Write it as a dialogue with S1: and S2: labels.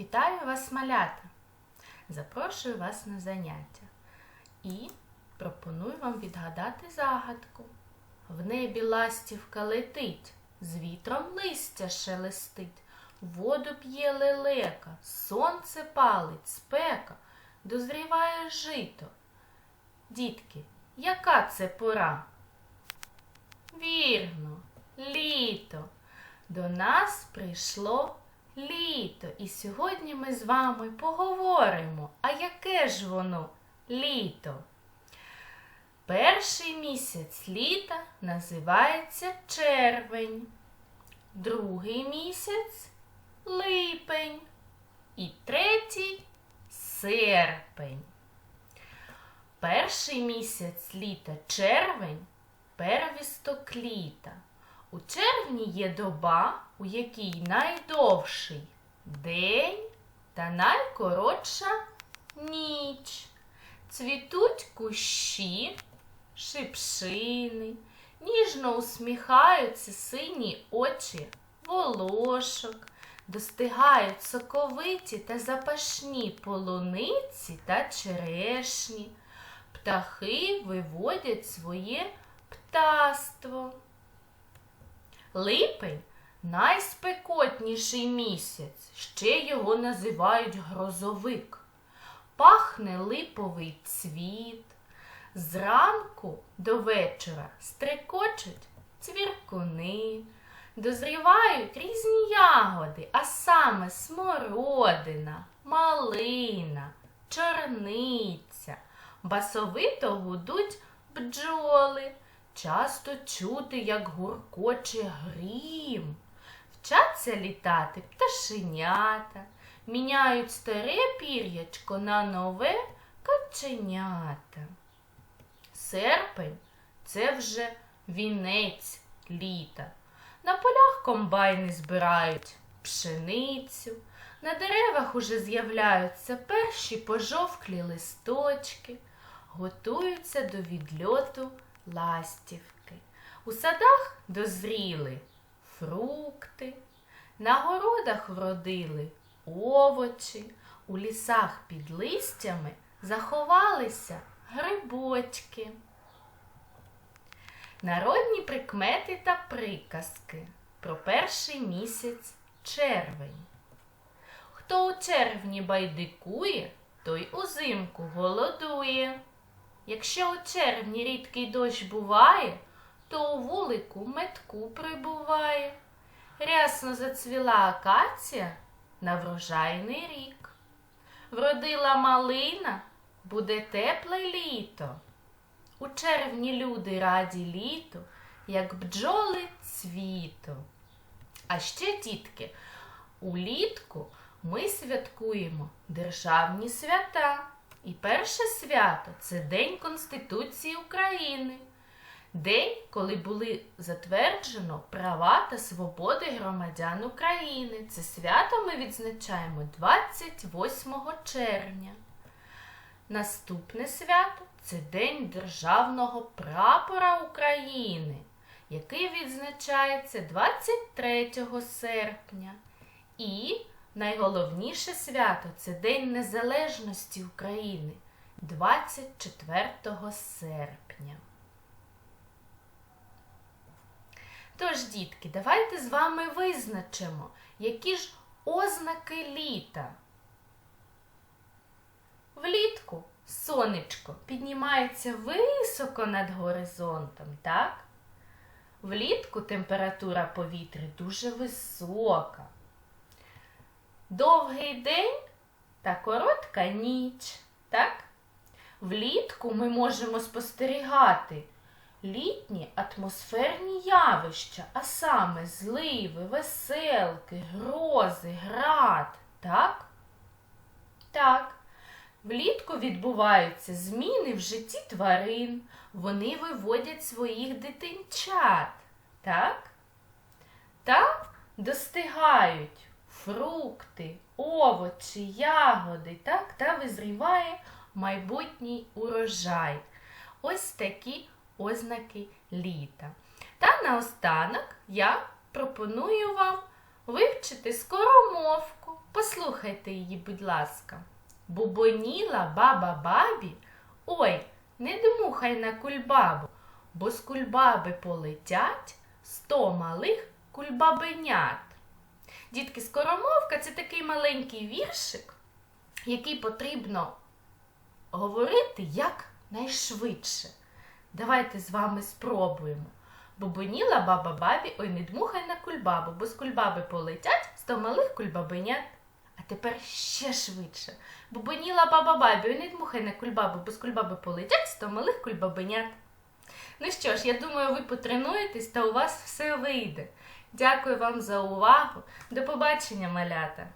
S1: Вітаю вас, малята! Запрошую вас на заняття і пропоную вам відгадати загадку. В небі ластівка летить, з вітром листя шелестить, воду п'є лелека, сонце палить, спека, дозріває жито. Дітки, яка це пора? Вірно, літо. До нас прийшло літо. І сьогодні ми з вами поговоримо, а яке ж воно літо? Перший місяць літа називається червень, другий місяць липень і третій серпень. Перший місяць літа червень первісток літа. У червні є доба, у якій найдовший день та найкоротша ніч. Цвітуть кущі, шипшини, ніжно усміхаються сині очі волошок, достигають соковиті та запашні полуниці та черешні. Птахи виводять своє птаство. Липень найспекотніший місяць, ще його називають грозовик. Пахне липовий цвіт. Зранку до вечора стрекочуть цвіркуни, дозрівають різні ягоди, а саме смородина, малина, чорниця, басовито гудуть бджоли. Часто чути, як гуркоче грім. Вчаться літати пташенята, міняють старе пір'ячко на нове каченята. Серпень це вже вінець літа. На полях комбайни збирають пшеницю, на деревах уже з'являються перші пожовклі листочки, готуються до відльоту ластівки. У садах дозріли фрукти, на городах вродили овочі, у лісах під листями заховалися грибочки. Народні прикмети та приказки про перший місяць червень. Хто у червні байдикує, той узимку голодує. Якщо у червні рідкий дощ буває, то у вулику метку прибуває. Рясно зацвіла акація на врожайний рік. Вродила малина, буде тепле літо. У червні люди раді літу, як бджоли цвіту. А ще, дітки, улітку ми святкуємо державні свята. І перше свято це День Конституції України. День, коли були затверджено права та свободи громадян України. Це свято ми відзначаємо 28 червня. Наступне свято це День Державного прапора України, який відзначається 23 серпня. І найголовніше свято це День Незалежності України 24 серпня. Тож, дітки, давайте з вами визначимо, які ж ознаки літа. Влітку сонечко піднімається високо над горизонтом, так? Влітку температура повітря дуже висока. Довгий день та коротка ніч, так? Влітку ми можемо спостерігати літні атмосферні явища, а саме зливи, веселки, грози, град, так? Так. Влітку відбуваються зміни в житті тварин. Вони виводять своїх дитинчат, так? Та достигають фрукти, овочі, ягоди, так? Та визріває майбутній урожай. Ось такі ознаки літа. Та наостанок я пропоную вам вивчити скоромовку Послухайте її, будь ласка. Бубоніла баба бабі. Ой, не дмухай на кульбабу, бо з кульбаби полетять сто малих кульбабенят. Дітки, скоромовка це такий маленький віршик, який потрібно говорити якнайшвидше. Давайте з вами спробуємо. Бубоніла баба бабі, ой, не дмухай на кульбабу, бо з кульбаби полетять сто малих кульбабенят. А тепер ще швидше. Бубоніла баба бабі, ой, не дмухай на кульбабу, бо з кульбаби полетять сто малих кульбабенят. Ну що ж, я думаю, ви потренуєтесь та у вас все вийде. Дякую вам за увагу. До побачення, малята!